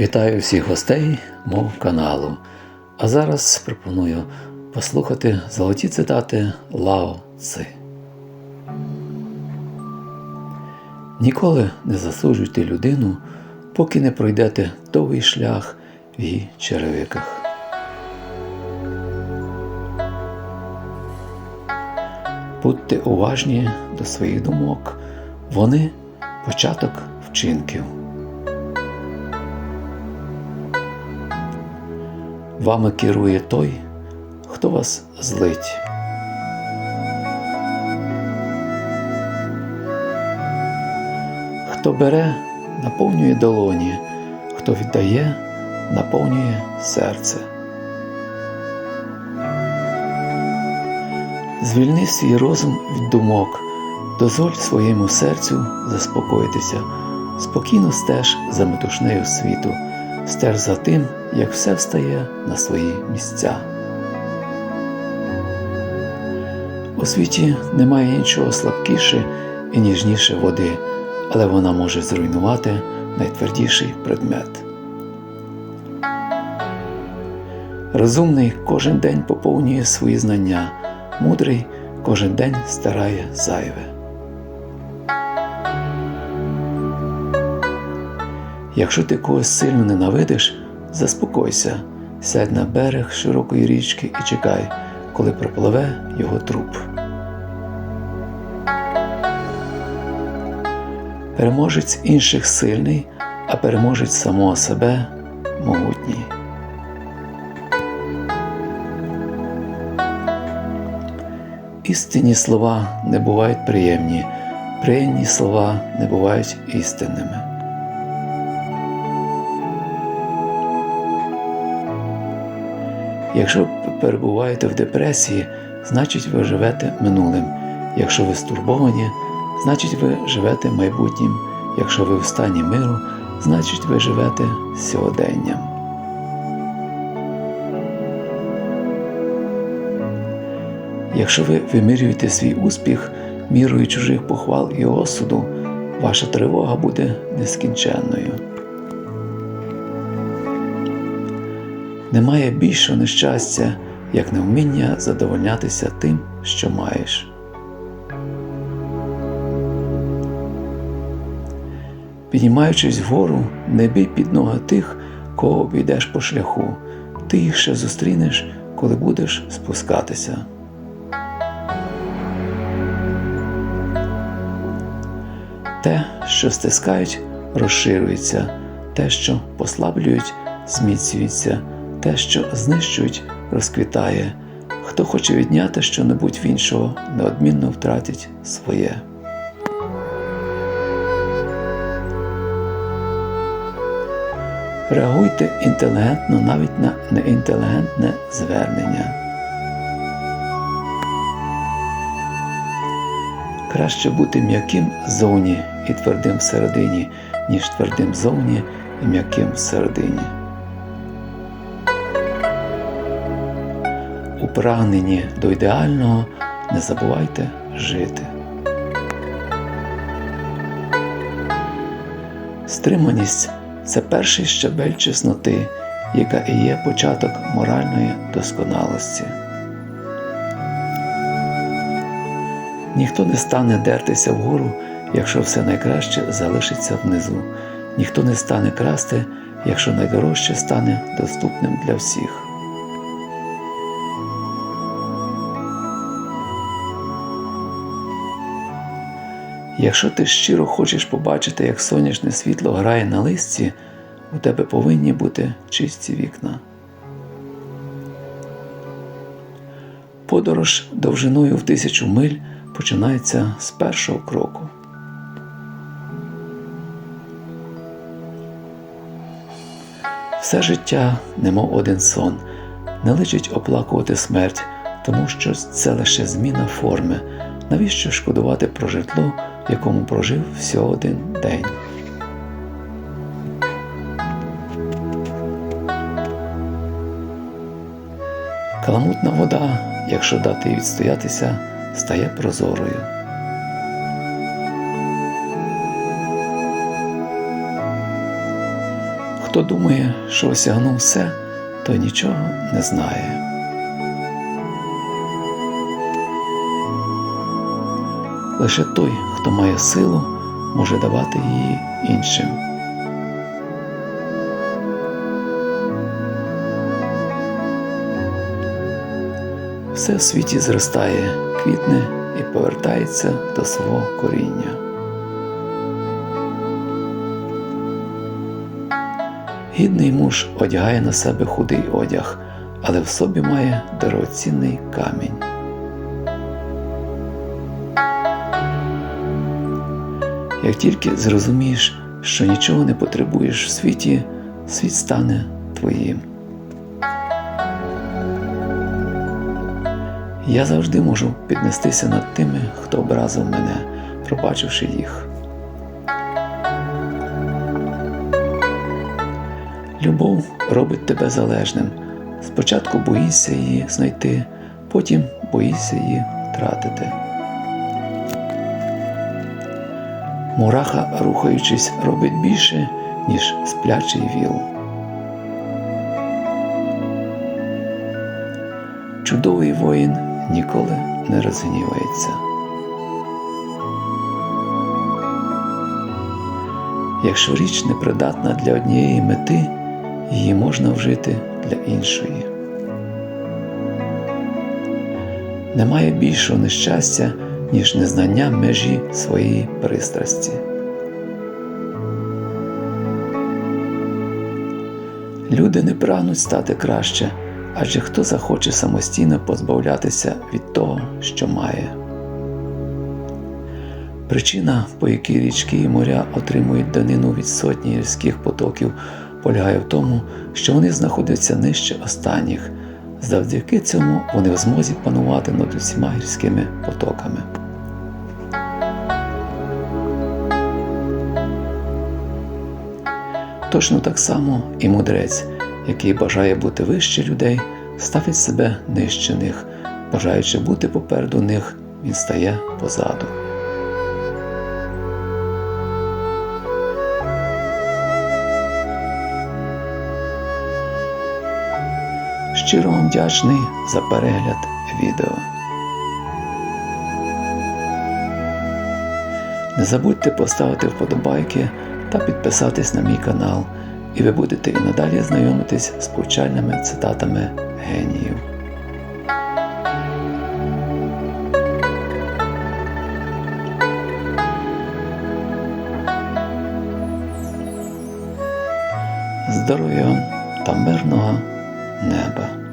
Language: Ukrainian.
Вітаю всіх гостей мого каналу. А зараз пропоную послухати золоті цитати Лао Ци. Ніколи не засуджуйте людину, поки не пройдете довгий шлях в її черевиках. Будьте уважні до своїх думок, вони початок вчинків. Вами керує той, хто вас злить. Хто бере, наповнює долоні, хто віддає, наповнює серце. Звільни свій розум від думок, дозволь своєму серцю заспокоїтися, спокійно стеж за метушнею світу, стеж за тим, як все встає на свої місця. У світі немає іншого слабкіше і ніжніше води, але вона може зруйнувати найтвердіший предмет. Розумний кожен день поповнює свої знання, мудрий кожен день старає зайве. Якщо ти когось сильно ненавидиш, заспокойся, сядь на берег широкої річки і чекай, коли пропливе його труп. Переможець інших сильний, а переможець самого себе могутній. Істинні слова не бувають приємні, приємні слова не бувають істинними. Якщо перебуваєте в депресії, значить ви живете минулим. Якщо ви стурбовані, значить ви живете майбутнім. Якщо ви в стані миру, значить ви живете сьогоденням. Якщо ви вимірюєте свій успіх мірою чужих похвал і осуду, ваша тривога буде нескінченною. Немає більшого нещастя, як невміння задовольнятися тим, що маєш. Піднімаючись вгору, не бій під ноги тих, кого обійдеш по шляху, ти їх ще зустрінеш, коли будеш спускатися. Те, що стискають, розширюється, те, що послаблюють, зміцнюється, те, що знищують, розквітає. Хто хоче відняти щонебудь в іншого, неодмінно втратить своє. Реагуйте інтелігентно навіть на неінтелігентне звернення. Краще бути м'яким ззовні і твердим всередині, ніж твердим зовні і м'яким всередині. У прагненні до ідеального не забувайте жити. Стриманість це перший щабель чесноти, яка і є початок моральної досконалості. Ніхто не стане дертися вгору, якщо все найкраще залишиться внизу. Ніхто не стане красти, якщо найдорожче стане доступним для всіх. Якщо ти щиро хочеш побачити, як сонячне світло грає на листі, у тебе повинні бути чисті вікна. Подорож довжиною в тисячу миль починається з першого кроку. Все життя, немов один сон, не личить оплакувати смерть, тому що це лише зміна форми. Навіщо шкодувати про житло, в якому прожив всього один день? Каламутна вода, якщо дати їй відстоятися, стає прозорою. Хто думає, що осягнув все, той нічого не знає. Лише той, хто має силу, може давати її іншим. Все в світі зростає, квітне і повертається до свого коріння. Гідний муж одягає на себе худий одяг, але в собі має дорогоцінний камінь. Як тільки зрозумієш, що нічого не потребуєш в світі, світ стане твоїм. Я завжди можу піднестися над тими, хто образив мене, пробачивши їх. Любов робить тебе залежним. Спочатку боїшся її знайти, потім боїшся її втратити. Мураха, рухаючись, робить більше, ніж сплячий віл. Чудовий воїн ніколи не розгнівається. Якщо річ непридатна для однієї мети, її можна вжити для іншої. Немає більшого нещастя, ніж незнання межі своєї пристрасті. Люди не прагнуть стати краще, адже хто захоче самостійно позбавлятися від того, що має. Причина, по якій річки і моря отримують данину від сотні гірських потоків, полягає в тому, що вони знаходяться нижче останніх. Завдяки цьому вони в змозі панувати над усіма гірськими потоками. Точно так само і мудрець, який бажає бути вище людей, ставить себе нижче них, бажаючи бути попереду них, він стає позаду. Щиро вам вдячний за перегляд відео. Не забудьте поставити вподобайки та підписатись на мій канал, і ви будете і надалі знайомитись з повчальними цитатами геніїв. Здоров'я та мирного neba.